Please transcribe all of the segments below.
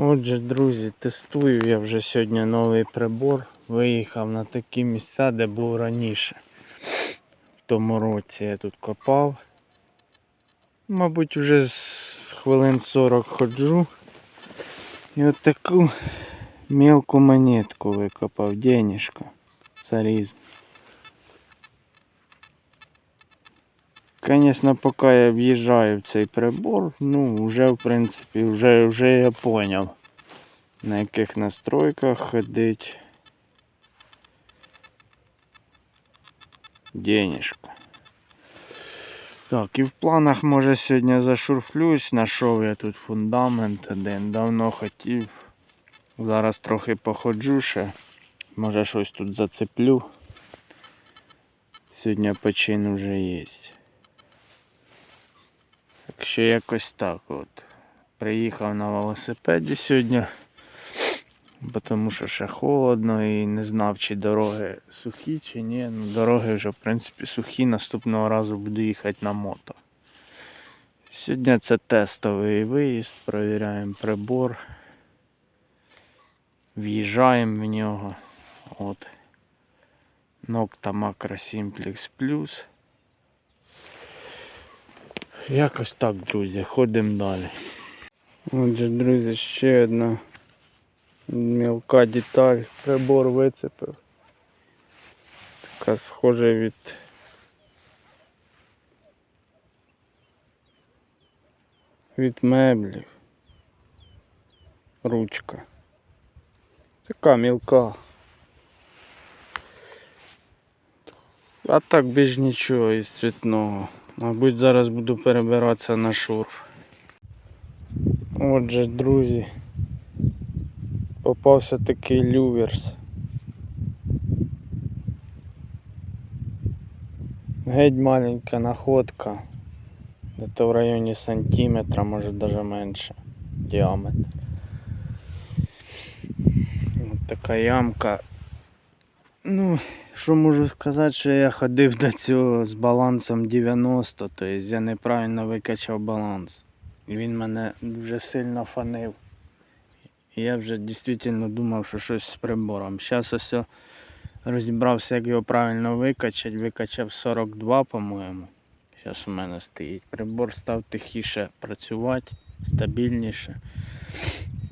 Отже, друзі, тестую я вже сьогодні новий прибор. Виїхав на такі місця, де був раніше. В тому році я тут копав. Мабуть, вже з хвилин 40 ходжу. І от таку мелку монетку викопав, денежку. Царизм. Звісно, поки я в'їжджаю в цей прибор, ну, вже в принципі, вже, вже я поняв, на яких настройках ходить денежка. Так, і в планах може сьогодні зашурфлюсь, знайшов я тут фундамент один, давно хотів. Зараз трохи походжу ще, може щось тут зацеплю. Сьогодні почин вже є. Так що якось так от. Приїхав на велосипеді сьогодні, тому що ще холодно і не знав, чи дороги сухі, чи ні. Ну, дороги вже в принципі сухі, наступного разу буду їхати на мото. Сьогодні це тестовий виїзд, перевіряємо прибор. В'їжджаємо в нього. От. Nocta Macro Simplex Plus. Якось так, друзі, ходимо далі. Отже, друзі, ще одна мілка деталь. Прибор вицепив. Така схожа від від меблів. Ручка. Така мілка. А так більш нічого із цвітного. Мабуть, зараз буду перебиратися на шурф. Отже, друзі, попався такий люверс. Геть маленька находка. Где-то в районі сантиметра, може навіть менше діаметр. Ось така ямка. Ну, що можу сказати, що я ходив до цього з балансом 90, тобто я неправильно викачав баланс. Він мене дуже сильно фанив. Я вже дійсно думав, що щось з прибором. Зараз ось розібрався, як його правильно викачати. Викачав 42, по-моєму. Зараз у мене стоїть. Прибор став тихіше працювати, стабільніше.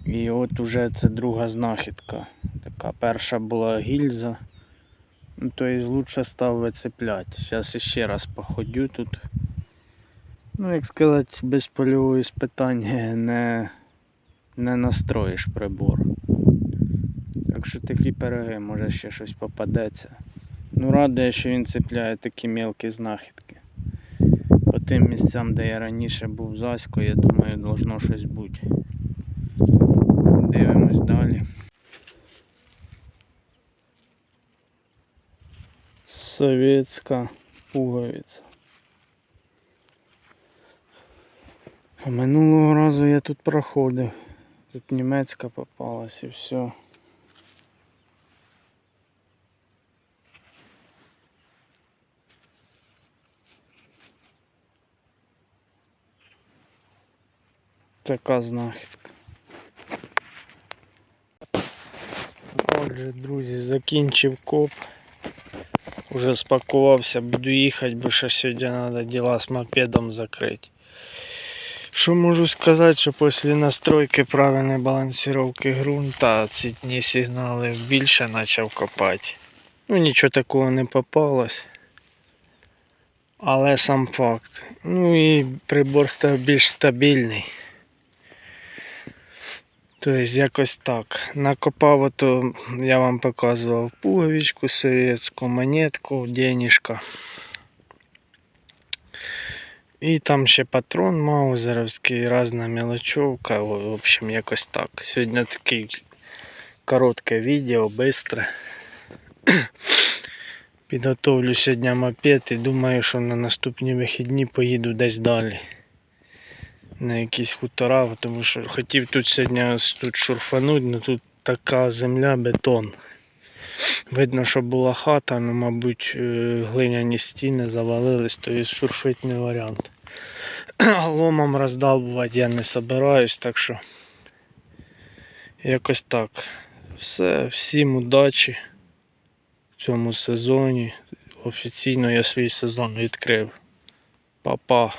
І от уже це друга знахідка. Така перша була гільза. Ну, то есть лучше став вицеплять. Зараз ще раз походю тут. Ну, як сказати, без польового іспитання не, не настроїш прибор. Так що такі пироги, може ще щось попадеться. Ну радує, що він цепляє такі мелкі знахідки. По тим місцям, де я раніше був засько, я думаю, должно щось бути. Дивимось далі. Совєтська пуговиця. Минулого разу я тут проходив. Тут німецька попалась і все. Така знахідка. Отже, друзі, закінчив коп. Уже спакувався, буду їхати, бо ще сьогодні треба діла з мопедом закрити. Що можу сказати, що після настройки правильної балансировки ґрунта цвітні сигнали більше почав копати. Ну нічого такого не попалось. Але сам факт. Ну і прибор став більш стабільний. Тобто якось так. Накопав ото, я вам показував пуговичку совєтську, монетку, денежка. І там ще патрон маузеровський, різна мелочовка. В общем, якось так. Сьогодні таке коротке відео, бистре. Підготовлю сьогодні мопед і думаю, що на наступні вихідні поїду десь далі. На якісь хутора, тому що хотів тут сьогодні тут шурфануть, але тут така земля, бетон. Видно, що була хата, але, мабуть, е, глиняні стіни завалились, то і шурфить не варіант. Ломом роздалбувати я не собираюсь, так що Якось так. Все, всім удачі в цьому сезоні. Офіційно я свій сезон відкрив. Па-па.